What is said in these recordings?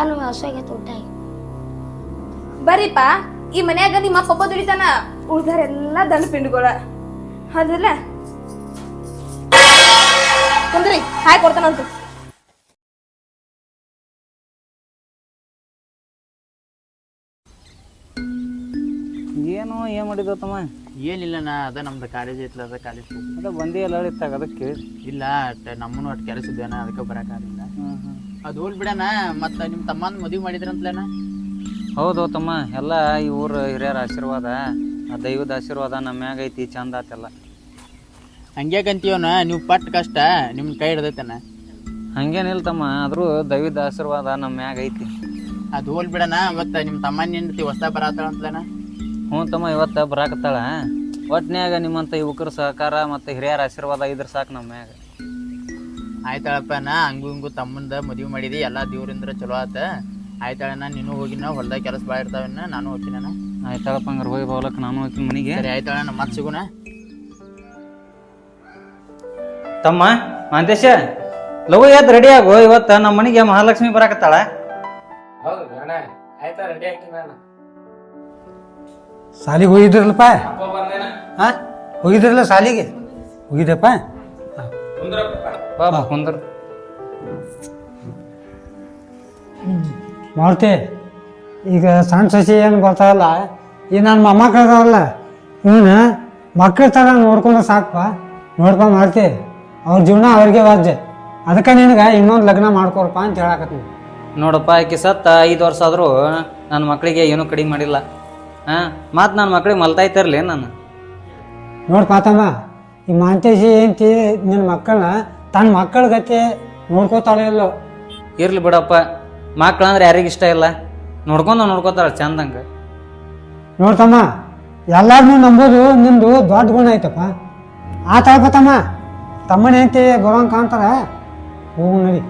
ಸಣ್ಣ ಹಸುವಾಗೈತೆ ಊಟ ಬರ್ರಿಪ್ಪ ಈ ಮನ್ಯಾಗ ನಿಮ್ಮ ಪಪ್ಪ ದುಡಿತಾನ? ಉಳ್ದಾರೆಲ್ಲ ದನ ಪಿಂಡುಗಳ. ಹೌದಿಲ್ಲ ಕುಂದ್ರಿ ಹಾಯ್ ಕೊಡ್ತಾನಂತ ಏನು ಏನ್ ಮಾಡಿದ್ರು ತಮ್ಮ? ಏನಿಲ್ಲಣ್ಣ ಅದ ನಮ್ದು ಕಾಲೇಜ್ ಐತ್ಲ ಅದ ಕಾಲೇಜ್ ಅದ ಬಂದಿ ಎಲ್ಲ ಇತ್ತಾಗ ಅದಕ್ಕೆ ಇಲ್ಲ ನಮ್ಮನು ಅಟ್ ಕೆಲಸ ಇದ್ದೇನೆ ಅದಕ್ಕೆ ಬರಕ್ಕಾಗಿಲ್ಲ ಹ್ಞೂ ಹ್ಞೂ ಅದು ಹೋಲ್ ಬಿಡಣ. ಮತ್ತ ನಿಮ್ಮ ತಮ್ಮನ ಮದುವೆ ಮಾಡಿದ್ರಂತಲೇನ? ಹೌದು ತಮ್ಮ ಎಲ್ಲ ಈ ಊರ ಹಿರಿಯರ ಆಶೀರ್ವಾದ ಆ ದೈವದ ಆಶೀರ್ವಾದ ನಮ್ಮ ಮ್ಯಾಗ ಐತಿ ಚಂದ ಆತೆಲ್ಲ ಹಂಗ್ಯಾಕಂತೀವನ ನೀವು ಪಟ್ಟ ಕಷ್ಟ ನಿಮ್ಮ ಕೈ ಹಿಡ್ದೈತನ? ಹಂಗೇನಿಲ್ಲ ತಮ್ಮ ಆದರೂ ದೈವದ ಆಶೀರ್ವಾದ ನಮ್ಮ ಮ್ಯಾಗ ಐತಿ. ಅದು ಹೋಲ್ ಬಿಡಣ ಮತ್ತು ನಿಮ್ಮ ತಮ್ಮನ ಹೆಂಡತಿ ಹೊಸ ಬರತ್ತಾಳಂತ್ಲೇನ ಹ್ಞೂ ತಮ್ಮ ಇವತ್ತು ಬರಾಕತ್ತಾಳ. ಒಟ್ನ್ಯಾಗ ನಿಮ್ಮಂಥ ಯುವಕರ ಸಹಕಾರ ಮತ್ತು ಹಿರಿಯರ ಆಶೀರ್ವಾದ ಇದ್ರ ಸಾಕು ನಮ್ಮ ಮ್ಯಾಗ. ಆಯ್ತಾಳಪ್ಪ ನಾ ಹಂಗು ಹಿಂಗು ತಮ್ಮಂದ ಮದುವೆ ಮಾಡಿದಿ ಎಲ್ಲ ದೇವ್ರಿಂದ ಚಲೋ ಆತ. ಆಯ್ತಾಳಣ್ಣ ನೀನು ಹೋಗಿನ ಹೊಲ್ದಾಗ ಕೆಲಸ ಭಾಳ ಇರ್ತಾವನ್ನ ನಾನು ಹೋಗ್ತೀನಣ್ಣ ಆಯ್ತಾಳಪ್ಪ ಹಂಗಾರೆ ಹೋಗಿ ಬೌಲಕ್ಕೆ ನಾನು ಹೋಗ್ತೀನಿ ಮನೆಗೆ. ಸರಿ ಆಯ್ತಾಳಣ್ಣ ಮತ್ತೆ ಸಿಗುಣ. ತಮ್ಮ ಮಾಂತೇಶ ಲಘು ಎದ್ದು ರೆಡಿ ಆಗು ಇವತ್ತು ನಮ್ಮ ಮನೆಗೆ ಮಹಾಲಕ್ಷ್ಮಿ ಬರಾಕತ್ತಾಳ. ಸಾಲಿಗೆ ಹೋಗಿದ್ರಲ್ಲಪ್ಪ? ಹಾ ಹೋಗಿದ್ರಲ್ಲ ಸಾಲಿಗೆ ಹೋಗಿದ್ದಪ್ಪ ಬಾ ಕುಂದ್ರ. ಮಾಡ್ತೆ ಈಗ ಸಣ್ಣ ಸಸಿ ಏನು ಬರ್ತಾವಲ್ಲ ಈ ನನ್ನ ಮೊಮ್ಮಕ್ಳು ಅದಾವಲ್ಲ ಇವನು ಮಕ್ಕಳ ಥರ ನೋಡ್ಕೊಂಡು ಸಾಕಪ್ಪ ನೋಡ್ಕೊಂಡು ಮಾಡ್ತಿ ಅವ್ರ ಜೀವನ ಅವ್ರಿಗೆ ವಾಜ್ಯ. ಅದಕ್ಕೆ ನಿನಗೆ ಇನ್ನೊಂದು ಲಗ್ನ ಮಾಡ್ಕೊರಪ್ಪ ಅಂತ ಹೇಳಕತ್ತೀನಿ. ನೋಡಪ್ಪ ಆಕೆ ಸತ್ತ ಐದು ವರ್ಷ ಆದರೂ ನನ್ನ ಮಕ್ಕಳಿಗೆ ಏನೂ ಕಡಿಮೆ ಮಾಡಿಲ್ಲ. ಹಾಂ ಮತ್ತು ನನ್ನ ಮಕ್ಳಿಗೆ ಮಲ್ತಾ ಇರ್ಲಿ ನಾನು? ನೋಡ್ಪ ತಮ್ಮ ಈ ಮಾಂತೇಶಿ ಏಂತಿ ನಿನ್ನ ಮಕ್ಕಳನ್ನ ತನ್ನ ಮಕ್ಕಳ ಗತಿ ನೋಡ್ಕೋತಾಳೆ ಇಲ್ಲೋ ಇರ್ಲಿ ಬಿಡಪ್ಪ. ಮಕ್ಳು ಅಂದ್ರೆ ಯಾರಿಗೆ ಇಷ್ಟ ಇಲ್ಲ. ನೋಡ್ಕೊಂಡ ನೋಡ್ಕೋತಾಳೆ ಚಂದಂಗೆ. ನೋಡ್ತಮ್ಮ ಎಲ್ಲಾರನ್ನೂ ನಂಬೋದು ನಿಂದು ದೊಡ್ಡ ಗುಣ ಐತಪ್ಪ. ಆ ತಮ್ಮ ತಮ್ಮನ ಹೆಂಡತಿ ಬರೋಂಗ್ ಕಾಣ್ತಾರ? ಹೋಗು ನಡಿ.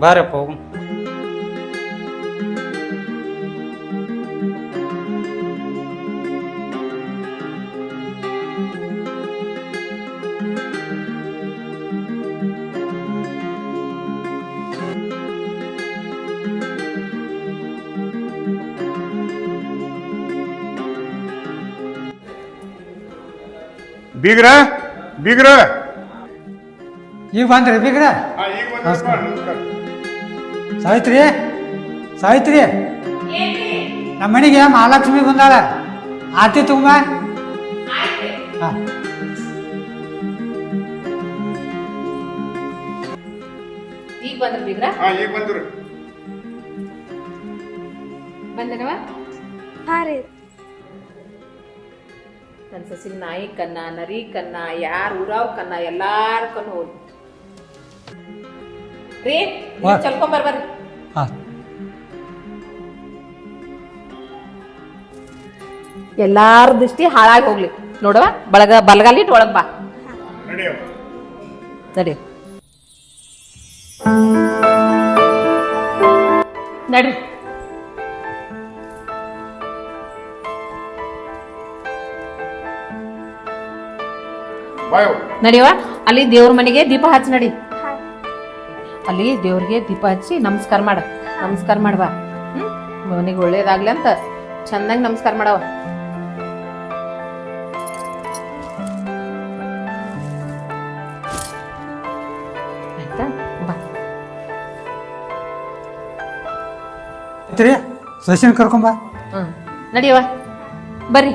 ಬಾರಪ್ಪ ಹೋಗು. ಬೀಗ್ರ ಬೀಗ್ರ. ಈಗ ಬಂದ್ರಿ ಬೀಗ್ರ? ಸಾವಿತ್ರಿ ಸಾವಿತ್ರಿ. ನಮ್ಮ ಮನೆಗೆ ಮಹಾಲಕ್ಷ್ಮಿ ಬಂದಾಳ. ಆತಿ ತುಂಬ ಹಾಂ. ಈಗ ಬಂದ್ರ ಬೀಗ್ರ? ಈಗ ಬಂದ್ರು. ಬಂದನವ? ಹಾ ರೀ. ನನ್ನ ಸಸಿ ನಾಯಿ ಕನ್ನ ನರಿ ಕನ್ನ ಯಾರು ಊರಾವ್ ಕನ್ನ ಎಲ್ಲಾರ ಕಣ್ಣು ಹೋಗಿ ರೀ. ಚಲ್ಕೊಂಬರ್ ಬರ್ರಿ ಎಲ್ಲಾರ ದೃಷ್ಟಿ ಹಾಳಾಗಿ ಹೋಗ್ಲಿ. ನೋಡವ ಬಳಗ ಬಲಗಾಲಿಟ್ಟು ಒಳಗ್ ಬಾ. ನಡಿ. ನಡ್ರಿ. ನಡಿಯವ ಅಲ್ಲಿ ದೇವ್ರ ಮನೆಗೆ ದೀಪ ಹಚ್ಚಿ ನಡಿ. ಅಲ್ಲಿ ದೇವ್ರಿಗೆ ದೀಪ ಹಚ್ಚಿ ನಮಸ್ಕಾರ ಮಾಡ. ನಮಸ್ಕಾರ ಮಾಡ್ಬಾ ಹ್ಮ್? ಮನೆಗೆ ಒಳ್ಳೇದಾಗ್ಲಿ ಅಂತ ಚಂದಂಗ್ ನಮಸ್ಕಾರ ಮಾಡವ ಆಯ್ತಾ? ಬಾ. ಸಸಿನ ಕರ್ಕೊಂಬ ಹ್ಮ್. ನಡಿಯವ ಬರ್ರಿ.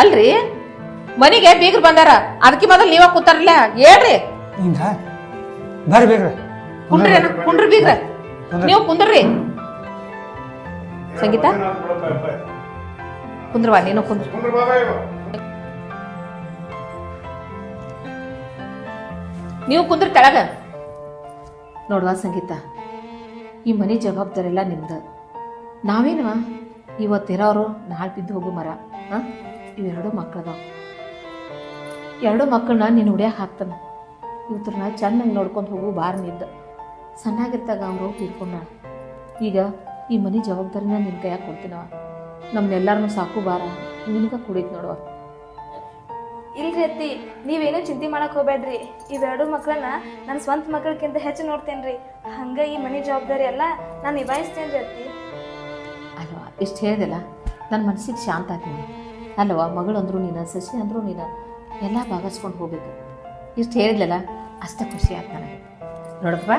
ಅಲ್ರಿ? ಮನೆಗೆ ಬೀಗ್ರು ಬಂದಾರ. ಅದಕ್ಕೆ ಮೊದಲು ನೀವ ಕೂತಾರಲ್ಲ? ಹೇಳ್ರಿ. ಹಿಂಗ ಬರ್ರಿ ಬೇಕ್ರಿ ಕುಂಡ್ರಿ ಅಣ್ಣ, ಕುಂಡ್ರಿ ಬೀಗ್ರ. ನೀವು ಕುಂದ್ರಿ. ಸಂಗೀತ? ಕುಂದ್ರವಾ ನೀನು ಕುಂದ್ರ. ನೀವು ಕುಂದ್ರ ಕೆಳಗ. ನೋಡ್ವಾ ಸಂಗೀತ. ಈ ಮನೆ ಜವಾಬ್ದಾರಿ ಎಲ್ಲ ನಿಮ್ದು. ನಾವೇನವ? ಇವತ್ತಿರೋರು ನಾಳೆ ಬಿದ್ದು ಹೋಗು ಮರ ಹಾ? ಇವೆರಡು ಮಕ್ಕಳದಾವ ಎರಡು ಮಕ್ಕಳನ್ನ ನೀನು ಹೊಡ್ಯಾಕೆ ಹಾಕ್ತಾನೆ. ಇವತ್ತನ್ನ ಚೆನ್ನಾಗಿ ನೋಡ್ಕೊಂಡು ಹೋಗು ಬಾರ್ ನಿದ್ದ. ಸಣ್ಣಾಗಿರ್ತಾಗ ಅವರು ತೀರ್ಕೊಂಡ ಈಗ ಈ ಮನೆ ಜವಾಬ್ದಾರಿನ ನಿನ್ನ ಕೈಯಾಗ ಕೊಡ್ತೀನವ. ನಮ್ನೆಲ್ಲರನ್ನು ಸಾಕು ಬಾರ. ನಿನಗ ಕುಡಿತ್ ನೋಡುವ. ಇಲ್ರಿ ಅತ್ತಿ ನೀವೇನು ಚಿಂತೆ ಮಾಡಕ್ ಹೋಗ್ಬೇಡ್ರಿ. ಇವೆರಡು ಮಕ್ಕಳನ್ನ ನನ್ನ ಸ್ವಂತ ಮಕ್ಕಳಕ್ಕಿಂತ ಹೆಚ್ಚು ನೋಡ್ತೇನ್ರಿ. ಹಂಗ ಈ ಮನೆ ಜವಾಬ್ದಾರಿ ಎಲ್ಲ ನಾನು ನಿಭಾಯಿಸ್ತೇನ್ರಿ ಅತ್ತಿ. ಅಲ್ವಾ ಇಷ್ಟು ಹೇಳಿದೆಲ್ಲ? ನನ್ನ ಮನಸ್ಸಿಗೆ ಶಾಂತ ಆತೀನಿ ಅಲ್ವಾ ಮಗಳು ಅಂದ್ರು ನೀನು ಸಸಿ ಅಂದ್ರು ನೀನು ಎಲ್ಲ ಭಾಗಸ್ಕೊಂಡು ಹೋಗಬೇಕು. ಇಷ್ಟು ಹೇಳಿದ್ಲಲ್ಲ ಅಷ್ಟೇ ಖುಷಿ ಆಯ್ತು ನನಗೆ ನೋಡಪ್ಪ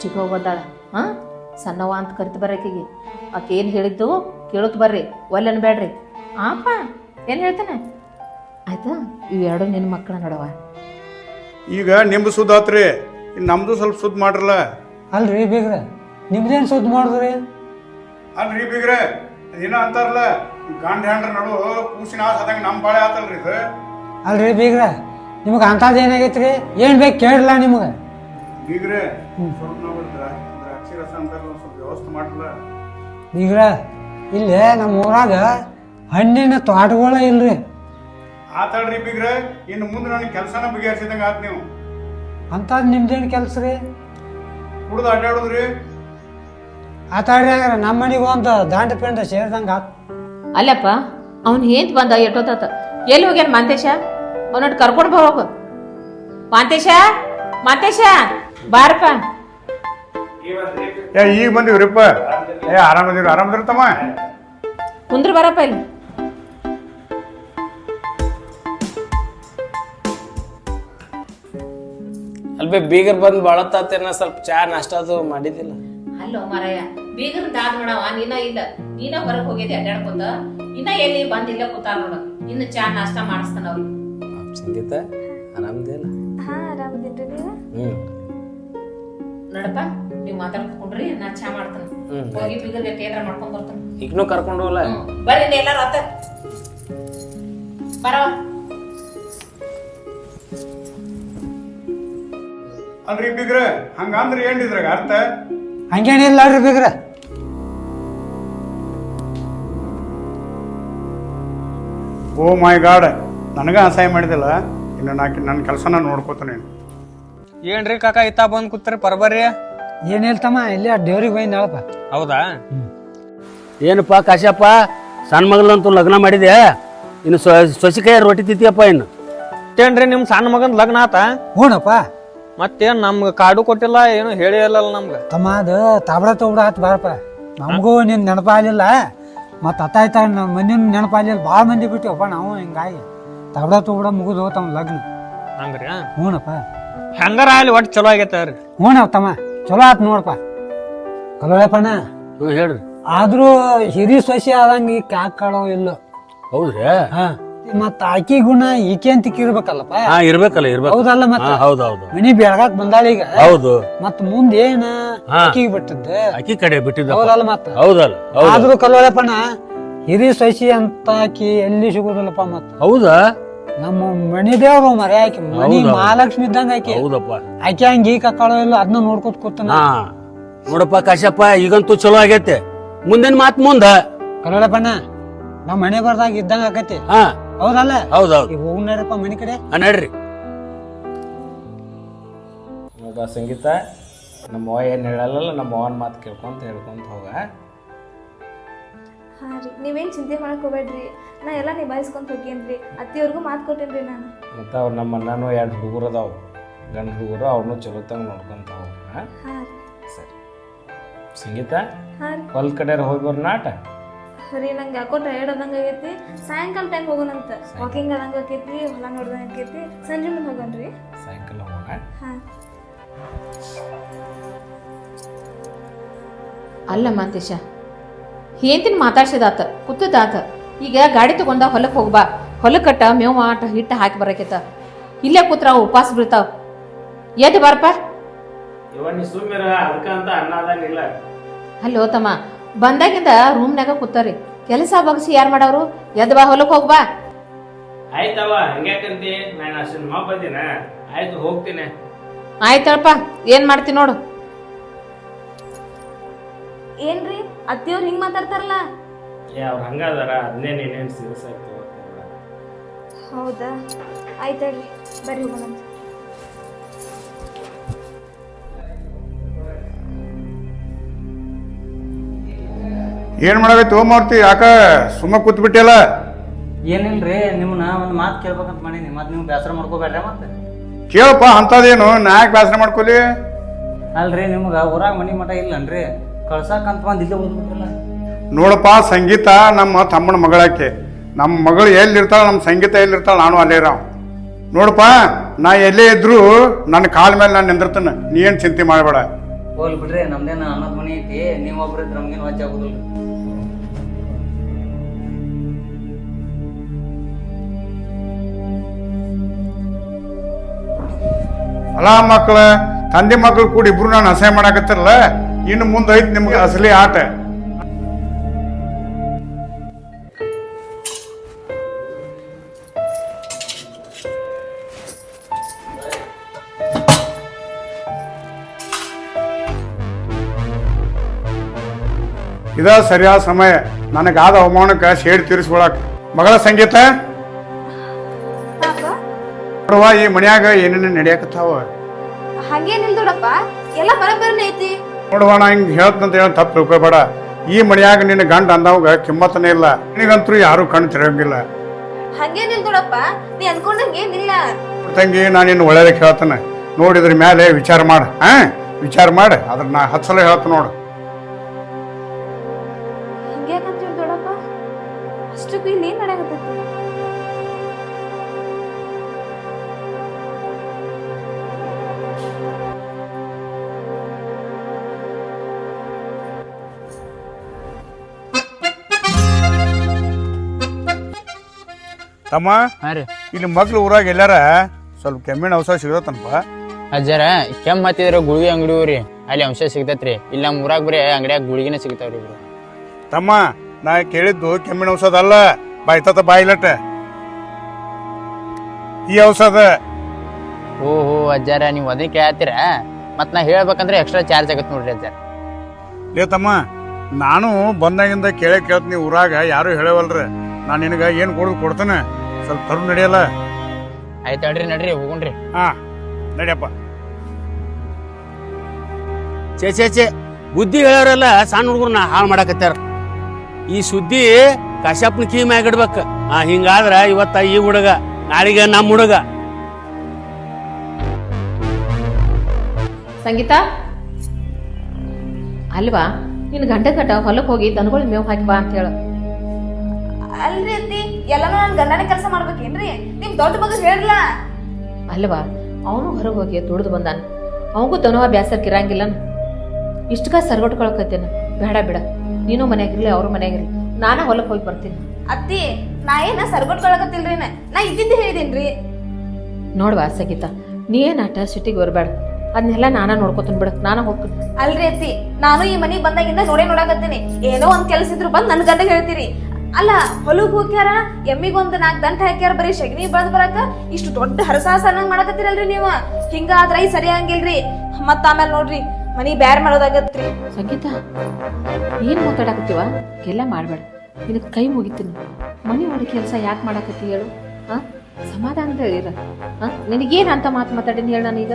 ಚಿಕ್ಕ ಬಂದಾಳ ಹಾಂ? ಸಣ್ಣವ ಅಂತ ಕರಿತು ಬರೋಕೆಗೆ ಆಕೆ ಏನು ಹೇಳಿದ್ದು? ಕೇಳುತ್ತ ಬರ್ರಿ ಒಲ್ಲೆನ್ ಬೇಡ್ರಿ ಆಪ ಏನು ಹೇಳ್ತಾನೆ? ಆಯ್ತಾ? ಇವೆರಡು ನಿನ್ನ ಮಕ್ಕಳ ನೋಡವ. ಈಗ ನಿಮ್ದು ಸುದ್ದ ಆತ್ರಿ. ಇನ್ನು ನಮ್ದು ಸ್ವಲ್ಪ ಸುದ್ದ ಮಾಡ್ರಲ್ಲ. ಅಲ್ರಿ ಬೀಗ್ರ ನಿಮ್ದೇನು ಸುದ್ದಿ ಮಾಡಿದ್ರಿ? ಅಲ್ರಿ ಬೀಗ್ರ ಏನೋ ಅಂತಾರಲ್ಲ. ಗಂಡ ಹೆಂಡ್ರ ನಡು ಕೂಸಿನ ಆಸದಂಗ ನಮ್ ಬಾಳೆ ಆತಲ್ರಿ ಇದು. ಅಲ್ರಿ ಬೀಗ್ರ ನಿಮ್ಗೆ ಅಂಥದ್ದು ಏನಾಗೈತ್ರಿ? ಏನು ಬೇಕು ಕೇಳಲ್ಲ ನಿಮ್ಗೆ? ಬೀಗ್ರೆ ಸ್ವಲ್ಪ ನಾವು ದ್ರಾ- ದ್ರಾಕ್ಷಿ ರಸ ಅಂತಾರಲ್ಲ ಸ್ವಲ್ಪ ವ್ಯವಸ್ಥೆ ಮಾಡ್ರಲ್ಲ ಬೀಗ್ರ ಇಲ್ಲಿ ನಮ್ಮ ಊರಾಗ ಹಣ್ಣಿನ ತೋಟಗಳ ಇಲ್ರಿ. ಆತಾಡ್ರಿ ಬೀಗ್ರ ಇನ್ನು ಮುಂದೆ ನನಗೆ ಕೆಲಸನ ಬಗೆಹರಿಸಿದಂಗ ಆತ್ ನೀವು. ಅಂಥದ್ದು ನಿಮ್ದೇನು ಕೆಲಸ ರೀ? ಕುಡ್ದು ಅಡ್ಡಾಡುದ್ರಿ. ಆತಾಡ್ರಿ ಹಂಗಾರೆ ನಮ್ಮ ಮನೆಗೆ ಒಂದು ದಾಂಡ ಪಿಂಡ ಸೇರ್ದಂಗೆ ಆತ್. ಅಲ್ಲಪ್ಪ ಅವ್ನು ಏಂತ ಬಂದ ಎಟ್ಟೋತಾತ ಎಲ್ಲಿ ಹೋಗ್ಯಾನ ಮಾಂತೇಶ? ಅವನೊಟ್ಟು ಕರ್ಕೊಂಡು ಬರೋಗು ಮಾಂತೇಶ ಮಾಂತೇಶ ಬಾರಪ್ಪ. ಏ ಈಗ ಬಂದಿವ್ರಿಪ್ಪ ಏ ಆರಾಮದಿರು ಆರಾಮದಿರು ತಮ್ಮ. ಕುಂದ್ರ ಬರಪ್ಪ ಇಲ್ಲಿ. ಅಲ್ಬೇ ಬೀಗರ್ ಬಂದು ಬಾಳತ್ತಾತೇನ ಸ್ವಲ್ಪ ಚಾ ನಾಷ್ಟ ಅದು ಮಾಡಿದಿಲ್ಲ ಅಲ್ಲೋ ಮಾರಾಯ ಬೀಗರ್ ದಾದ್ ಮಾಡವ ನೀನ ಇಲ್ಲ ನೀನ ಹೊರಗ್ ಹೋಗಿದ್ದೆ ಅಡ್ಡಾಡ್ಕೊಂತ ಇನ್ನ ಎಲ್ಲಿ ಬಂದಿಲ್ಲ ಕೂತಾರ ನೋಡ. ಇನ್ನು ಚಾ ನಾಷ್ಟ ಮಾಡಿಸ್ತಾನ ಅವ್ರು. ಸಂಗೀತ ಆರಾಮದೇನ? ಹಾ ಆರಾಮದೇನ್ರಿ ನೀವು? ಹ್ಮ್. ನೋಡಪ್ಪ ನೀವ್ ಮಾತಾಡ್ಕೊಂಡ್ರಿ ನಾ ಚಾ ಮಾಡ್ತಾನ. ಹೋಗಿ ಹೋಗಿ ಗಟ್ಟಿ ಏನಾರ ಮಾಡ್ಕೊಂಡ್ ಬರ್ತಾನ. ಈಗನೂ ಕರ್ಕೊಂಡು ಹೋಗಲ್ಲ. ಬರ್ರಿ ಎಲ್ಲಾರು ಅತ್ತ. ಬರವ ಅಲ್ರಿ ಬೀಗ್ರೆ ಹಂಗಂದ್ರೆ ಏನ್ರಿದ್ರಾಗ ಅರ್ಥ? ಹಂಗೇನಿಲ್ಲ ಅಲ್ರಿ ಬೇಗ ಓ ಮೈ ಗಾಡ್ ನನಗ ಅಸಹಾಯ ಮಾಡಿದಿಲ್ಲ? ಇನ್ನು ನಾಕಿ ನನ್ನ ಕೆಲಸನ ನೋಡ್ಕೋತಾನೆ ಏನ್ರಿ ಕಾಕ ಇತ್ತ ಬಂದ್ ಕೂತ್ರಿ ಪರ್ಬರ್ರಿ? ಏನಿಲ್ಲ ತಮ್ಮ ಇಲ್ಲೇ ದೇವ್ರಿಗೆ ಬೈ ನಳಪ್ಪ. ಹೌದಾ? ಏನಪ್ಪ ಕಾಶ್ಯಪ್ಪ ಸಣ್ಣ ಮಗಳಂತೂ ಲಗ್ನ ಮಾಡಿದೆ ಇನ್ನು ಸೊಸಿ ಕೈ ರೊಟ್ಟಿ ತಿಂತೀಯಪ್ಪ ಇನ್ನು. ಏನ್ರಿ ನಿಮ್ ಸಣ್ಣ ಮಗನ್ ಲಗ್ನ ಆತ? ಹ್ಞೂನಪ್ಪ ಮತ್ತೇನ್ ನಮ್ಗ ಕಾಡು ಕೊಟ್ಟಿಲ್ಲ ಏನು ಹೇಳಿ ಇಲ್ಲಲ್ಲ ನಮ್ಗ. ತಮ್ಮ ಅದು ತಾಬಡ ತೋಬಡ ಆತ್ ಬಾರಪ್ಪ. ನಮಗೂ ನಿನ್ ನೆನಪಾಗಲಿಲ್ಲ. ಮತ್ತು ಅತ್ತಾಯ್ತ ನಮ್ಮ ಮಂದಿನ ನೆನಪಾಗಲಿಲ್ಲ. ಭಾಳ ಮಂದಿ ಬಿಟ್ಟಿವಪ್ಪ ನಾವು ಹಿಂಗಾಗಿ. ತಾಬಡ ತೋಬಡ ಮುಗಿದು ತಮ್ಮ ಲಗ್ನ. ಹಂಗ್ರಿ? ಹ್ಞೂನಪ್ಪ ಹೆಂಗಾರ ಅಲ್ಲಿ ಒಟ್ಟು ಚಲೋ ಆಗೈತವ್ರಿ ಹ್ಞೂನವ್ ತಮ್ಮ ಚಲೋ ಆತ್ ನೋಡಪ್ಪ. ಕಲೋಳಪ್ಪಣ್ಣ ಹ್ಞೂ ಹೇಳ್ರಿ. ಆದ್ರೂ ಹಿರಿ ಸೊಸಿ ಆದಂಗೆ ಈ ಕಾಕಳೋ ಇಲ್ಲೋ. ಹೌದ್ರಿ? ಹಾ. ಮತ್ತ ಆಕಿ ಗುಣ ಈಕೆ ಅಂತ ಇರ್ಬೇಕಲ್ಲಪ್ಪ? ಹಾ ಇರ್ಬೇಕಲ್ಲ ಇರ್ಬೇಕು. ಹೌದಲ್ಲ ಮತ್ತ? ಹಾ ಹೌದು ಹೌದು. ಮನಿ ಬೆಳಗಾಕ್ ಬಂದಾಳ ಈಗ. ಹೌದು. ಮತ್ ಮುಂದ ಏನ ಹಾ. ಬಿಟ್ಟಿದ್ದ? ಆಕಿ ಅಕ್ಕಿ ಕಡೆ ಬಿಟ್ಟಿದ್ದ ಹೌದಲ್ಲ ಮತ್ತ? ಹೌದಲ್ಲ ಹೌದು. ಆದ್ರೂ ಕಲ್ಲೋಳಪ್ಪಣ್ಣ ಹಿರಿ ಸಸಿ ಅಂತ ಆಕಿ ಎಲ್ಲಿ ಸಿಗುದಿಲ್ಲಪ್ಪ ಮತ್ತ? ಹೌದಾ? ನಮ್ಮ ಮನಿ ದೇವ್ರು ಮರೆ ಆಕಿ. ಮನಿ ಹೌದೌದು. ಮಹಾಲಕ್ಷ್ಮಿ ಇದ್ದಂಗ ಆಕಿ. ಹೌದಪ್ಪ. ಆಕಿ ಹಂಗ ಈ ಕಕ್ಕಳ ಇಲ್ಲ ಅದನ್ನ ನೋಡ್ಕೊತ ಕೂತನ. ಹಾ. ನೋಡಪ್ಪ ಕಾಶ್ಯಪ್ಪ ಈಗಂತೂ ಚಲೋ ಆಗೈತೆ. ಮುಂದಿನ ಮಾತ್ ಮುಂದ? ಕಲ್ಲೋಳಪ್ಪಣ್ಣ ನಮ್ಮ ಮನೆ ಬರ್ದಾಗ ಇದ್ದಂಗ ಆಕತಿ. ಹಾ. ಹೌದಲ್ಲ? ಹೌದೌದು. ಈಗ ಹೋಗ್ ನಡ್ರಪ್ಪ ಮನಿ ಕಡೆ? ಹಾ ನಡ್ರಿ. ನೋಡ ಸಂಗೀತ ನಮ್ಮ ಅವ್ವ ಏನು ಹೇಳಲ್ಲ ನಮ್ಮ ಅವನ ಮಾತು ಕೇಳ್ಕೊಂತ ಹೇಳ್ಕೊಂತ ಹೋಗ. ಹಾರಿ ರೀ ನೀವೇನ್ ಚಿಂತೆ ಮಾಡಕ್ ಹೋಗ್ಬೇಡ್ರಿ. ನಾ ಎಲ್ಲ ನಿಭಾಯಿಸ್ಕೊಂತ ಹೋಗೇನ್ರಿ. ಅತ್ತಿಯವ್ರಿಗೂ ಮಾತು ಕೊಟ್ಟೇನ್ರಿ ನಾನು. ಮತ್ತು ಅವ್ರು ನಮ್ಮ ಅಣ್ಣನೂ ಎರಡು ಹುಡುಗರು ಅದಾವು. ಗಂಡ ಹುಡುಗರು ಅವ್ರನ್ನೂ ಚಲೋ ತಂಗ ನೋಡ್ಕೊಂತ ಹೋಗ. ಹಾ? ರೀ. ಸರಿ. ಸಂಗೀತ ಹಾಂ ರೀ. ಹೊಲ್ ಕಡೆ ಹೋಗಿ ನಾಟ. ರೀ ನಂಗೆ ಯಾಕೋ ಟಯರ್ಡ್ ಆದಂಗ ಆಗೈತಿ. ಸಾಯಂಕಾಲ ಟೈಮ್ ಹೋಗೋಣಂತ ವಾಕಿಂಗ್ ಆದಂಗ ಆಕೈತಿ ಹೊಲ ನೋಡ್ದಂಗ ಆಕೈತಿ ಸಂಜೆ ಮುಂದೆ ಹೋಗೋಣ್ರಿ ಸಾಯಂಕಾಲ ಹೋಗೋಣ? ಹಾ. ಅಲ್ಲ ಮಾಂತೇಶ ಏನ್ತಿನ ಮಾತಾಡ್ಸಿದಾತ ಕೂತದಾತ ಈಗ ಗಾಡಿ ತಗೊಂಡ ಹೊಲಕ್ಕೆ ಹೋಗ್ಬಾ ಹೊಲಕ್ಕಟ್ಟ ಮೇವು ಆಟ ಹಿಟ್ಟು ಹಾಕಿ ಬರಕೈತ. ಇಲ್ಲೇ ಕೂತ್ರ ಅವ್ ಉಪವಾಸ ಬೀಳ್ತಾವ. ಎದ್ದು ಬಾರಪ್ಪ. ಇವ ಸುಮ್ಮಿರ ಅದಕ್ಕಂತ ಅನ್ನ ಅದಾನಿಲ್ಲ ಅಲ್ಲೋ ತಮ್ಮ ಬಂದಾಗಿಂದ ರೂಮ್ನಾಗ ಕೂತಾರಿ ಕೆಲಸ ಬಗ್ಸಿ ಯಾರು ಮಾಡವ್ರು? ಎದ್ ಬಾ ಹೊಲಕ್ಕೆ ಹೋಗ್ಬಾ ಆಯ್ತವ ಹಂಗ್ಯಾಕಂತಿ ನಾನು ಅಷ್ಟು ಮಾ ಬಂದಿನ? ಆಯ್ತು ಹೋಗ್ತೀನಿ. ಆಯ್ತಳಪ್ಪ ಏನ್ ಮಾಡ್ತಿ ನೋಡು. ಏನ್ರಿ? ಅತ್ತಿಯವ್ರು ಹಿಂಗ್ ಮಾತಾಡ್ತಾರಲ್ಲ? ಏ ಅವ್ರು ಹಂಗಾದಾರ ಅದನ್ನೇ ನೀನೇನು ಸೀರಿಯಸ್ ಹೌದಾ? ಆಯ್ತಳ್ರಿ ಬರ್ರಿ ಹೋಗೋಣಂತ. ಏನ್ ಮಾಡಾಕೈತಿ ಮಾರ್ತಿ? ಯಾಕ ಸುಮ್ಮ ಕೂತ್ ಬಿಟ್ಟಿಲ್ಲ ಏನಿಲ್ರಿ ನಿಮ್ಮನ್ನ ಒಂದು ಮಾತು ಕೇಳ್ಬೇಕಂತ ಮಾಡೀನಿ. ಮತ್ತೆ ನೀವು ಬೇಸರ ಮಾಡ್ಕೋಬೇಡ್ರಿ ಮತ್ತೆ. ಕೇಳಪ್ಪ ಅಂತದೇನು ನಾ ಯಾಕೆ ಬೇಸರ ಮಾಡ್ಕೊಲಿ? ಅಲ್ರಿ ನಿಮ್ಗೆ ಊರಾಗ ಮನಿ ಮಠ ಇಲ್ಲನ್ರಿ. ಕಳ್ಸಾಕಂತ ಬಂದು ಇಲ್ಲೇ ಓದ್ಬಿಟ್ರಲ್ಲ ನೋಡಪ್ಪ ಸಂಗೀತ ನಮ್ಮ ತಮ್ಮನ ಮಗಳಾಕೆ. ನಮ್ಮ ಮಗಳು ಎಲ್ಲಿರ್ತಾಳ ನಮ್ಮ ಸಂಗೀತ ಎಲ್ಲಿರ್ತಾಳ ನಾನು ಅಲ್ಲೇ ಇರಾವ್. ನೋಡಪ್ಪ ನಾ ಎಲ್ಲೇ ಇದ್ರು ನನ್ನ ಕಾಲ ಮೇಲೆ ನಾನು ನಿಂದಿರ್ತೇನೆ. ನೀ ಏನು ಚಿಂತೆ ಮಾಡಬೇಡ. ಹೋಲ್ ಬಿಡ್ರಿ ನಮ್ದೇನ ಅನ್ನೋದ್ ಮನಿ ಐತಿ. ನೀವು ಒಬ್ರು ಇದ್ರೆ ನಮ್ಗೇನು ವಾಚ್ ಆಗುದಿಲ್ಲ ಅಲ್ಲ ಮಕ್ಕಳ ತಂದೆ ಮಕ್ಕಳು ಕೂಡ ಇಬ್ರು ನಾನು ಅಸಹ್ಯ ಮಾಡಾಕತ್ತಿರಲ್ಲ ಇನ್ನು ಮುಂದೆ ಐತಿ ನಿಮ್ಗೆ ಅಸಲಿ ಆಟ ಇದ ಸರಿಯಾದ ಸಮಯ ನನಗಾದ ಅವಮಾನಕ್ಕೆ ಶೇಡ್ ತೀರಿಸ್ಕೊಳಕ್ ಮಗಳ ಸಂಗೀತ ಅಪ್ಪ ನೋಡುವ ಈ ಮನ್ಯಾಗ ಏನೇನು ನಡೆಯಕತ್ತಾವ? ಹಂಗೇನಿಲ್ಲ ದೊಡ್ಡಪ್ಪ ಎಲ್ಲ ಬರಬರನೇ ಐತಿ. ನೋಡುವ ನಾ ಹಿಂಗೆ ಹೇಳ್ತಂತ ಹೇಳಿ ತಪ್ಪು ತಿಳ್ಕೊಬೇಡ. ಈ ಮನ್ಯಾಗ ನಿನ್ನ ಗಂಡ ಅಂದವಾಗ ಕಿಮ್ಮತ್ತನೇ ಇಲ್ಲ. ನಿನಗಂತೂ ಯಾರು ಕಣ್ಣು ತಿರಂಗಿಲ್ಲ ಹಂಗೇನಿಲ್ಲ ದೊಡ್ಡಪ್ಪ ನೀ ಅನ್ಕೊಂಡಂಗೇನಿಲ್ಲ ತಂಗಿ ನಾನು ನಿನ್ನ ಒಳ್ಳೇದಕ್ಕೆ ಹೇಳ್ತಾನೆ. ನೋಡಿದ್ರ ಮೇಲೆ ವಿಚಾರ ಮಾಡ. ಹಾ ವಿಚಾರ ಮಾಡ. ಅದ್ರ ನಾ ಹತ್ತು ಸಲ ಹೇಳ್ತ ನೋಡು. ಹಿಂಗ್ಯಾಕಂತೀವಿ ದೊಡಪ್ಪ ಅಷ್ಟಕ್ಕೂ ಇಲ್ಲಿ ಏನ್ ನಡೆಯಕತ್ತೈತಿ? ತಮ್ಮ ಹಾಂ ರೀ. ಇಲ್ಲಿ ಮಗ್ಳು ಊರಾಗ ಎಲ್ಲಾರ ಸ್ವಲ್ಪ ಕೆಮ್ಮಿನ ಔಷಧ ಸಿಗತ್ತನಪ್ಪ ಅಜ್ಜಾರ ಕೆಮ್ಮ ಹತ್ತಿದ್ರ ಗುಳಿಗೆ ಅಂಗಡಿ ರೀ ಅಲ್ಲಿ ಅಂಶ ಸಿಗ್ತೈತ್ರಿ. ಇಲ್ಲಿ ನಮ್ಮ ಊರಾಗ ಬರೀ ಅಂಗಡಿಯಾಗ ಗುಳಿಗೆನೆ ಸಿಗ್ತಾವ್ರಿ ತಮ್ಮ ನಾ ಕೇಳಿದ್ದು ಕೆಮ್ಮಿನ ಔಷಧ ಅಲ್ಲ. ಬಾಯ್ತತ ಲಟ್ಟ. ಈ ಔಷಧ. ಓಹೋ ಅಜ್ಜಾರ ನೀವು ಅದೇ ಕೇಳ್ತೀರ ಮತ್ತೆ ನಾ ಹೇಳ್ಬೇಕಂದ್ರೆ ಎಕ್ಸ್ಟ್ರಾ ಚಾರ್ಜ್ ಆಗತ್ತೆ ನೋಡ್ರಿ ಅಜ್ಜಾರ. ಲೇ ತಮ್ಮ ನಾನು ಬಂದಾಗಿಂದ ಕೇಳೇ ಕೇಳ್ತೀನಿ ಊರಾಗ ಯಾರು ಹೇಳವಲ್ರಿ. ನಾನು ನಿನಗ ಏನು ಕೊಡೋದು ಕೊಡ್ತೇನೆ? ಸ್ವಲ್ಪ ತರು ನಡೆಯಲ್ಲ? ಆಯ್ತು ಹೇಳ್ರಿ ನಡ್ರಿ ಹೋಗುಣ್ರಿ. ಹಾ ನಡಿಯಪ್ಪ. ಚೇ ಚೇ ಚೇ ಬುದ್ಧಿ ಹೇಳೋರೆಲ್ಲ ಸಣ್ಣ ಹುಡುಗರನ್ನ ಹಾಳು ಮಾಡಾಕತ್ತಾರ. ಈ ಸುದ್ದಿ ಕಶ್ಯಪ್ನ ಕೀ ಮ್ಯಾಗಿಡ್ಬೇಕು ಆ ಹಿಂಗಾದ್ರ ಇವತ್ತ ಈ ಹುಡುಗ ನಾಳಿಗೆ ನಮ್ಮ ಹುಡುಗ. ಸಂಗೀತ? ಅಲ್ವಾ? ನಿನ್ನ ಗಂಟೆ ಗಂಟ ಹೊಲಕ್ಕೆ ಹೋಗಿ ದನಗಳ ಮೇವು ಹಾಕಿ ಬಾ ಅಂತ ಹೇಳು. ಅಲ್ರಿ ಅತ್ತಿ? ಎಲ್ಲಾನು ನನ್ ಗಂಡನೇ ಕೆಲಸ ಮಾಡ್ಬೇಕೇನ್ರಿ ನಿಮ್ ದೊಡ್ಡ ಮಗ ಹೇಳಲ್ಲ ಅಲ್ವಾ? ಅವನು ಹೊರಗೆ ಹೋಗಿ ದುಡಿದು ಬಂದಾನ. ಅವಂಗೂ ದನವ ಬ್ಯಾಸರ್ಕ್ ಇರಂಗಿಲ್ಲ ಇಷ್ಟಕ ಸರ್ಗೊಟ್ಕೊಳಕತ್ತೇನ. ಬೇಡ ಬೇಡ. ನೀನು ಮನೆಯಾಗಿರ್ಲಿ ಅವ್ರ ಮನೆಯಾಗಿರ್ಲಿ ನಾನೇ ಹೊಲಕ್ಕೆ ಹೋಗಿ ಬರ್ತೀನಿ. ಅತ್ತಿ ನಾ ಏನ ಸರ್ಗೊಟ್ಕೊಳಕತ್ತಿಲ್ರಿ ನಾ ನಾ ಇದ್ದಿದ್ದು ಹೇಳಿದೇನ್ರಿ. ನೋಡ್ವಾ ಸಂಗೀತ ನೀ ಏನ್ ಆಟ ಸಿಟಿಗೆ ಬರಬೇಡ ಅದನ್ನೆಲ್ಲ ನಾನ ನೋಡ್ಕೊತೀನಿ ಬಿಡ. ನಾನು ಹೋಗ್ತೀನಿ. ಅಲ್ರಿ ಅತ್ತಿ ನಾನು ಈ ಮನೆಗೆ ಬಂದಾಗಿಂದ ನೋಡೇ ನೋಡಾಕತ್ತೀನಿ. ಏನೋ ಒಂದ್ ಕೆಲ್ಸ ಇದ್ರು ಬಂದ್ ನನ್ ಗಂಡ ಹೇಳ್ತೀರಿ. ಅಲ್ಲ ಹೊಲಗ್ ಹೋಗ್ಯಾರ? ಎಮ್ಮಿಗೊಂದ್ ನಾಲ್ಕ್ ದಂಟ ಹಾಕ್ಯಾರ ಬರೀ ಶಗ್ನಿ ಬಂದ್ ಬರಾಕ? ಇಷ್ಟು ದೊಡ್ಡ ಹರಸಾಹಸ ಮಾಡಕತ್ತಿರಲ್ರಿ ಮಾಡಕತ್ತೀರಲ್ರಿ ನೀವು? ಹಿಂಗಾದ್ರ ಈ ಸರಿ ಹಂಗಿಲ್ರಿ. ಮತ್ತ ಆಮೇಲೆ ನೋಡ್ರಿ ಮನಿ ಬ್ಯಾರ್ ಮಾಡೋದಾಗತ್ರಿ. ಸಂಗೀತ ಏನ್ ಮಾತಾಡಕತ್ತೀವ? ಎಲ್ಲ ಮಾಡ್ಬೇಡ. ಇದಕ್ ಕೈ ಮುಗಿತೀನಿ. ಮನಿ ಒಳಗೆ ಕೆಲಸ ಯಾಕೆ ಮಾಡಕತ್ತಿ ಹೇಳು? ಹಾ? ಸಮಾಧಾನ ಹೇಳಿರ? ಹಾ? ನಿನಗೇನ್ ಅಂತ ಮಾತು ಮಾತಾಡೀನಿ ಹೇಳ ನಾನೀಗ?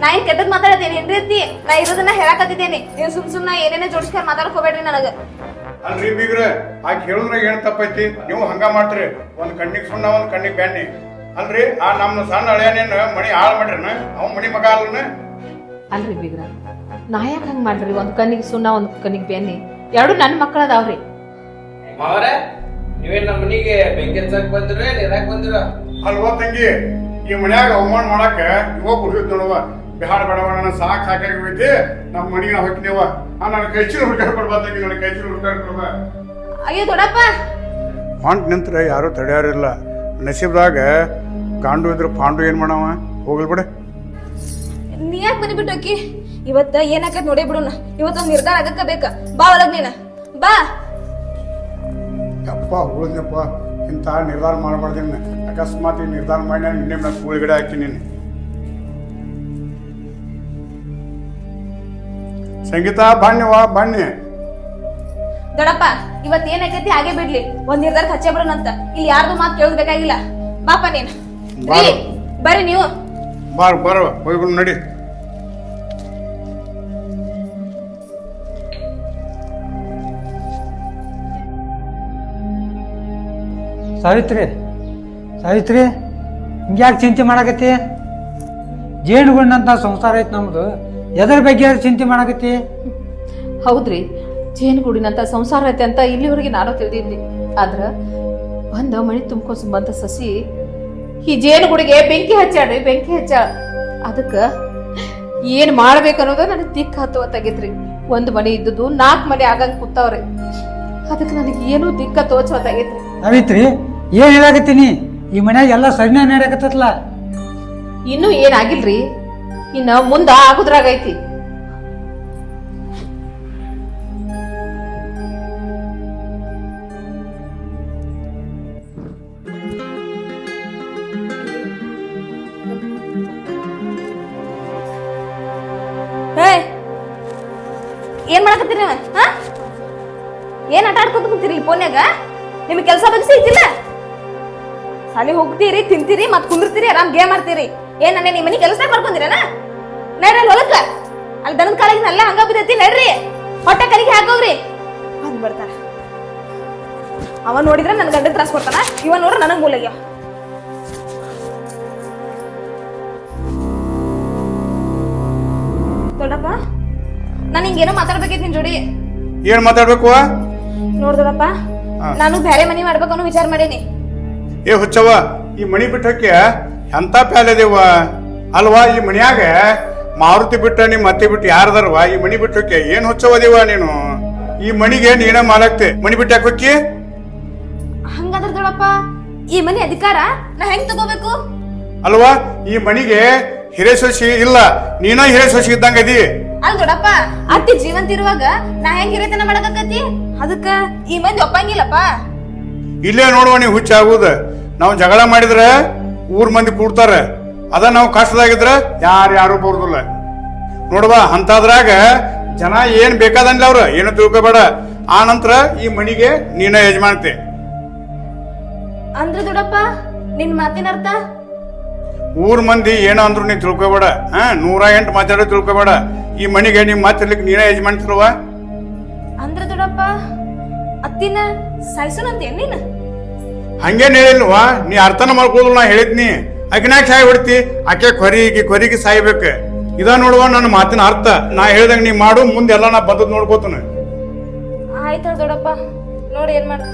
ನಾ ಏನ್ ಕೆಟ್ಟದ್ ಮಾತಾಡತೇನೆ ಏನ್ರಿ ಅತ್ತಿ? ನಾ ಇರೋದನ್ನ ಹೇಳಕತ್ತಿದ್ದೇನೆ. ನೀವು ಸುಮ್ ಸುಮ್ನ ಏನೇನೇ ಜೋಡಿಸ್ಕೊಂಡ್ ಮಾತಾಡ್ಕೋಬೇಡ್ರಿ ನನಗ. ಅಲ್ರಿ ಬೀಗ್ರೆ ಆಕೆ ಹೇಳಿದ್ರೆ ಏನ್ ತಪ್ಪೈತಿ? ನೀವು ಹಂಗ ಮಾಡ್ತೀರಿ. ಒಂದ್ ಕಣ್ಣಿಗೆ ಸುಣ್ಣ ಒಂದ್ ಕಣ್ಣಿಗೆ ಬ್ಯಾನಿ ಅಲ್ರಿ ಆ ನಮ್ಮ ಸಣ್ಣ ಹಳೆಯನೇನ ಮಣಿ ಹಾಳು ಮಾಡ್ರಿನ ಅವ್ ಮಣಿ ಮಗ ಅಲ್ಲನ ಅಲ್ರಿ ಬೀಗ್ರ ನಾ ಯಾಕೆ ಹಂಗೆ ಮಾಡ್ರಿ? ಒಂದು ಕಣ್ಣಿಗೆ ಸುಣ್ಣ ಒಂದು ಕಣ್ಣಿಗೆ ಬೆನ್ನಿ. ಎರಡು ನನ್ನ ಮಕ್ಕಳ ಅದಾವ್ರಿ ಮಾವರೇ ನೀವೇನ್ ನಮ್ಮ ಮನಿಗೆ ಬೆಂಕಿ ಹಚ್ಚಕ್ ಬಂದ್ರೆ ನೀರಾಕ್ ಬಂದಿರ? ಅಲ್ವಾ ತಂಗಿ ಈ ಮನ್ಯಾಗ ಅವಮಾನ ಮಾಡಾಕ ಇವಾಗ ಕುಡಿದ್ ನೋಡುವ ಬಿಹಾರ ಬೇಡವ ನನ್ನ ಸಾಕ್ ಸಾಕಾಗಿ ಹೋಯ್ತಿ ನಮ್ಮ ಮನಿಗೆ ನಾ ನಾನು ಆ ನನ್ನ ಕೈ ಚೀಲ ಹುಡ್ಕಾಡ್ ಕೊಡ್ಬಾ ತಂಗಿ ನನ್ನ ಕೈ ಚೀಲ ಹುಡ್ಕಾಡ್ ಕೊಡ್ಬಾ ಅಯ್ಯೋ ದೊಡಪ್ಪ ಹೊಂಟ್ ನಿಂತ್ರೆ ಯಾರು ತಡೆಯಾರಿಲ್ಲ. ನಸೀಬ್ದಾಗ ಗಾಂಡು ಇದ್ರ ಪಾಂಡು ಏನ್ ಮಾಡವ? ಹೋಗಲ್ ಬಿಡ. ನೀ ಯಾಕೆ ಮನಿ ಬಿಟ್ಟು ಇವತ್ತು ಇವತ್ತ ಏನಾಕತ್ ನೋಡೇ ಬಿಡೋಣ ಇವತ್ತ ಒಂದ್ ನಿರ್ಧಾರ ಆಗಕ್ಕ ಬೇಕ. ಬಾ ಒಳಗ್ ನೀನ. ಬಾ. ಯಪ್ಪ ಹೋದ್ನಪ್ಪ ಇಂಥ ನಿರ್ಧಾರ ಮಾಡಬಾರ್ದಿನ? ಅಕಸ್ಮಾತ್ ಈ ನಿರ್ಧಾರ ಮಾಡಿ ನಾನು ನಿನ್ನೆ ನಾನು ಕೂಳಿಗಡೆ ಹಾಕಿ ನೀನು ಸಂಗೀತ ಬಣ್ಣ ಬನ್ನಿ ದೊಡಪ್ಪ ಇವತ್ ಏನಾಕೈತಿ ಹಾಗೆ ಬಿಡ್ಲಿ. ಒಂದ್ ನಿರ್ಧಾರ ಹಚ್ಚೇ ಬಿಡೋಣಂತ ಇಲ್ಲಿ ಯಾರ್ದು ಮಾತು ಕೇಳೋದ್ ಬೇಕಾಗಿಲ್ಲ ಬಾಪ ನೀನ್. ಬರಿ. ರೀ, ಬರ್ರಿ ನೀವು. ಬಾರ್ ಬಂದು ಹೋಗ್ಬಿಡು ನಡಿ. ಸಾವಿತ್ರಿ ಸಾವಿತ್ರಿ ಹಿಂಗ್ಯಾಕೆ ಚಿಂತೆ ಮಾಡಾಕತ್ತಿ? ಜೇನುಗುಂಡಂತ ಸಂಸಾರ ಐತಿ ನಮ್ದು. ಎದ್ರ ಬಗ್ಗೆ ಚಿಂತೆ ಮಾಡಕತ್ತಿ? ಹೌದ್ರಿ ಜೇನುಗೂಡಿನಂತ ಸಂಸಾರ ಐತೆ ಅಂತ ಇಲ್ಲಿವರೆಗೆ ನಾನು ತಿಳಿದಿದ್ದೆ. ಆದ್ರ ಬಂದ ಮಣಿ ತುಂಬ್ಕೊ ಬಂದ ಸಸಿ ಈ ಜೇನುಗೂಡಿಗೆ ಬೆಂಕಿ ಹಚ್ಚಾಡ್ರಿ ಬೆಂಕಿ ಹಚ್ಚಾಳ ಅದಕ್ಕ ಏನ್ ಮಾಡ್ಬೇಕು ಅನ್ನೋದು ನನಗೆ ದಿಕ್ಕ ತೆಗಿತ್ರಿ. ಒಂದ್ ಮನೆ ಇದ್ದದ್ದು ನಾಲ್ಕು ಮನೆ ಆಗಂಗ್ ಕೂತಾವ್ರಿ. ಅದಕ್ಕೆ ನನಗೆ ಏನೂ ದಿಕ್ಕ ತೋಚುವ ತೆಗಿತ್ರಿ. ಅವಿತ್ರಿ ಏನ್ ಹೇಳಾಗತ್ತೀನಿ ಈ ಮನ್ಯಾಗ ಎಲ್ಲ ಸರಿನ ನಡೆಯಕತ್ತಲ್ಲ ಇನ್ನೂ ಏನಾಗಿಲ್ರಿ ಇನ್ನ ಮುಂದ ಆಗುದ್ರಾಗೈತಿ. ಏನ್ ಮಾಡಕತ್ತೀರಿ ನೀವು? ಏನ್ ಆಟ ಆಡ್ಕೊತ ಕುಂತೀರಿ ಫೋನ್ಯಾಗ? ನಿಮ್ಗೆ ಕೆಲಸ ಬಗ್ಗೆ ಸಾಲಿ ಹೋಗ್ತೀರಿ, ತಿಂತೀರಿ ಮತ್ ಕುಂದಿರ್ತೀರಿ, ಆರಾಮ್ ಗೇಮ್ ಆಡ್ತೀರಿ. ಏನ್ ನನ್ನ ನಿಮ್ಮ ಮನೆ ಕೆಲಸ ಮಾಡ್ಕೊಂಡಿರೇನ ನಡ್ರಿ ಅಲ್ಲಿ ಹೊಲಕ್ಕ. ಅಲ್ಲಿ ದನದ ಕಾಲಿಗೆ ಅಲ್ಲ ಹಂಗ ಬಿದ್ದೈತಿ ನಡ್ರಿ. ಹೊಟ್ಟೆ ಕಲಿಗೆ ಹಾಕೋಗ್ರಿ. ಅಂದ್ ಬರ್ತಾನ ಅವ ನೋಡಿದ್ರೆ ನನ್ ಗಂಡ ತ್ರಾಸ್ ಕೊಡ್ತಾನ ಇವ ನೋಡ್ರ ನನಗ್ ಮೂಲಗ್ಯ ದೊಡ್ಡಪ್ಪ ನಾನು ಹಿಂಗೇನೋ ಮಾತಾಡ್ಬೇಕಿತ್ತು ನಿನ್ ಜೋಡಿ. ಏನ್ ಮಾತಾಡ್ಬೇಕು? ನೋಡ್ ದೊಡ್ಡಪ್ಪ ನಾನು ಬೇರೆ ಮನಿ ಮಾಡ್ಬೇಕು ಅನ್ನೋ ವಿಚಾರ ಮಾಡೀನಿ. ಏ ಹುಚ್ಚವ್ವ ಈ ಮಣಿ ಬಿಟ್ಟಕ್ಕೆ ಎಂತ ಪ್ಯಾಲೆದೇವ ಅಲ್ವಾ ಈ ಮನ್ಯಾಗ? ಮಾರುತಿ ಬಿಟ್ಟ ನಿಮ್ಮ ಅತ್ತೆ ಬಿಟ್ಟು ಯಾರದಾರವ? ಈ ಮಣಿ ಬಿಟ್ಟಕ್ಕೆ ಏನ್ ಹೊಚ್ಚವದಿವ ನೀನು? ಈ ಮಣಿಗೆ ನೀನ ಮಾಲಕ್ತೆ ಮಣಿ ಬಿಟ್ಟ ಹೊಕ್ಕಿ ಹಂಗಾದ್ರ ಈ ಮನೆ ಅಧಿಕಾರ ನಾ ಹೆಂಗ್ ತಗೋಬೇಕು? ಅಲ್ವಾ? ಈ ಮಣಿಗೆ ಹಿರೇ ಸೊಸಿ ಇಲ್ಲ. ನೀನ ಹಿರೇ ಸೊಸಿ ಇದ್ದಂಗ ಅದಿ ಅಲ್ ದೊಡಪ್ಪ ಅತ್ತಿ ಜೀವಂತ ಇರುವಾಗ ನಾ ಹೆಂಗ್ ಹಿರೇತನ ಮಾಡಕತ್ತಿ? ಅದಕ್ಕ ಈ ಮಂದಿ ಒಪ್ಪಂಗಿಲ್ಲಪ್ಪ. ಇಲ್ಲೇ ನೋಡುವ ನೀವು ಹುಚ್ಚ ಆಗುದ ನಾವು ಜಗಳ ಮಾಡಿದ್ರೆ ಊರ್ ಮಂದಿ ಕೂಡ್ತಾರ. ಅದ ನಾವು ಕಷ್ಟದಾಗಿದ್ರ ಯಾರು ಯಾರು ಬರುದಿಲ್ಲ. ನೋಡುವ ಅಂತದ್ರಾಗ ಜನ ಏನ್ ಬೇಕಾದಂಗಿಲ್ಲ ಅವ್ರ ಏನು ತಿಳ್ಕೊಬೇಡ. ಆ ನಂತರ ಈ ಮಣಿಗೆ ನೀನ ಯಜಮಾನತೆ. ಅಂದ್ರೆ ದೊಡ್ಡಪ್ಪ ನಿನ್ ಮಾತಿನ ಅರ್ಥ? ಊರ್ ಮಂದಿ ಏನೋ ಅಂದ್ರು ನೀ ತಿಳ್ಕೊಬೇಡ. ಹಾ ನೂರ ಎಂಟು ಮಾತಾಡೋ ತಿಳ್ಕೊಬೇಡ. ಈ ಮಣಿಗೆ ನಿಮ್ ಮಾತಿರ್ಲಿಕ್ಕೆ ನೀನೇ ಯಜಮಾನ್ತಿಲ್ವ ಅಂದ್ರೆ ದೊಡ್ಡಪ್ಪ ಅತ್ತಿನ ಸಾಯ್ಸೋನಂತೆ ನೀನ್? ಹಂಗೇನ್ ಹೇಳಿಲ್ವಾ? ನೀ ಅರ್ಥನ ಮಾಡ್ಕೋದಿಲ್ಲ ನಾ ಹೇಳಿದ್ನಿ. ಆಕಿನಾಗ ಸಾಯಿ ಬಿಡ್ತಿ ಆಕೆ ಕೊರಿಗೆ ಕೊರಿಗೆ ಸಾಯ್ಬೇಕು. ಇದ ನೋಡುವ ನನ್ನ ಮಾತಿನ ಅರ್ಥ. ನಾ ಹೇಳ್ದಂಗ ನೀ ಮಾಡು ಮುಂದೆಲ್ಲ ನಾ ಬದ್ದದ್ ನೋಡ್ಕೋತಾನೆ. ಆಯ್ತಾಳ ದೊಡ್ಡಪ್ಪ. ನೋಡಿ ಏನ್ ಮಾಡ್ತಿ.